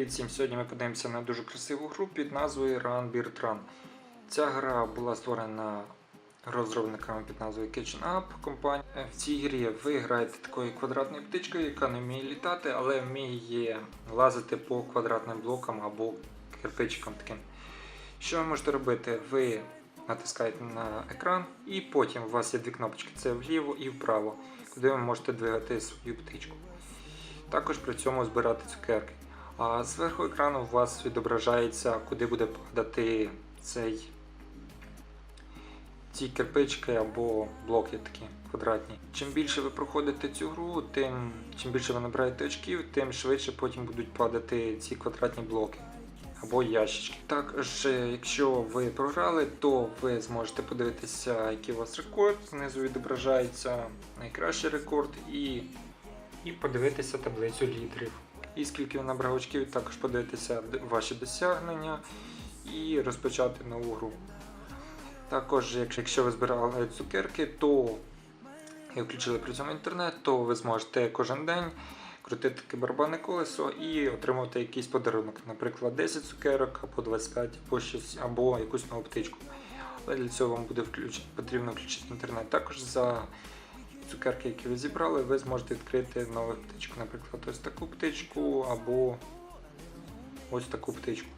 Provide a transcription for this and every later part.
Привіт всім! Сьогодні ми подивимося на дуже красиву гру під назвою Run Beard Run. Ця гра була створена розробниками під назвою Kitchen Up компанія. В цій грі ви граєте такою квадратною птичкою, яка не вміє літати, але вміє лазити по квадратним блокам або кирпичикам таким. Що ви можете робити? Ви натискаєте на екран, і потім у вас є дві кнопочки: це вліво і вправо, куди ви можете двигати свою птичку. Також при цьому збирати цукерки. Зверху екрану у вас відображається, куди буде падати цей, ці кирпички або блоки такі квадратні. Чим більше ви проходите цю гру, тим чим більше ви набираєте очків, тим швидше потім будуть падати ці квадратні блоки або ящички. Також, якщо ви програли, то ви зможете подивитися, який у вас рекорд. Знизу відображається найкращий рекорд і, і подивитися таблицю лідерів. І скільки ви набрав очків, також подивитися ваші досягнення і розпочати нову гру. Також, якщо ви збирали цукерки, то і включили при цьому інтернет, то ви зможете кожен день крутити таке колесо і отримувати якийсь подарунок. Наприклад, 10 цукерок, або 25, або щось, або якусь нову птичку. Але для цього вам буде включ... потрібно включити інтернет. Також за цукерки, які ви зібрали, ви зможете відкрити нову птичку. Наприклад, ось таку птичку або ось таку птичку.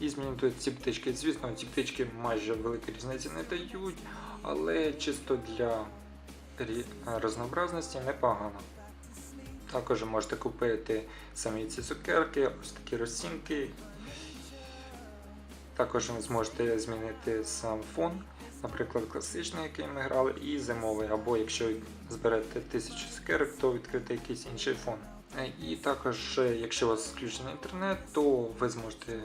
І змінити ці птички. Звісно, ці птички майже великої різниці не дають, але чисто для рі- разнообразності непогано. Також можете купити самі ці цукерки, ось такі розцінки. Також ви зможете змінити сам фон, наприклад, класичний, який ми грали, і зимовий. Або якщо зберете тисячу цукерок, то відкрити якийсь інший фон. Е, І також, е, якщо у вас включений інтернет, то ви зможете,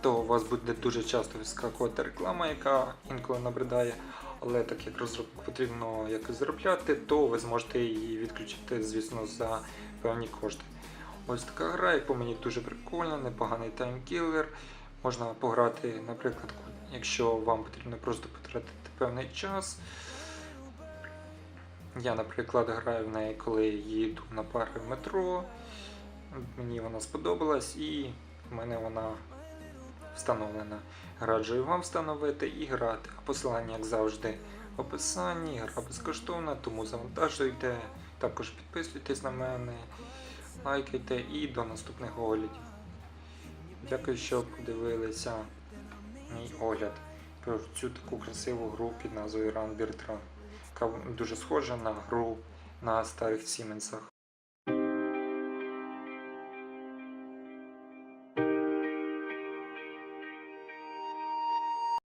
то у вас буде дуже часто вискакувати реклама, яка інколи набридає. Але так як розробнику потрібно якось заробляти, то ви зможете її відключити, звісно, за певні кошти. Ось така гра, як по мені дуже прикольна, непоганий таймкілер. Можна пограти, наприклад, якщо вам потрібно просто потратити певний час. Я, наприклад, граю в неї, коли їду на пари в метро. Мені вона сподобалась і в мене вона встановлена. Раджу і вам встановити і грати. А посилання, як завжди, в описанні. Гра безкоштовна, тому завантажуйте. Також підписуйтесь на мене, лайкайте і до наступних оглядів. Дякую, що подивилися мій огляд про цю таку красиву гру під назвою Run Run, яка дуже схожа на гру на старих Сіменсах.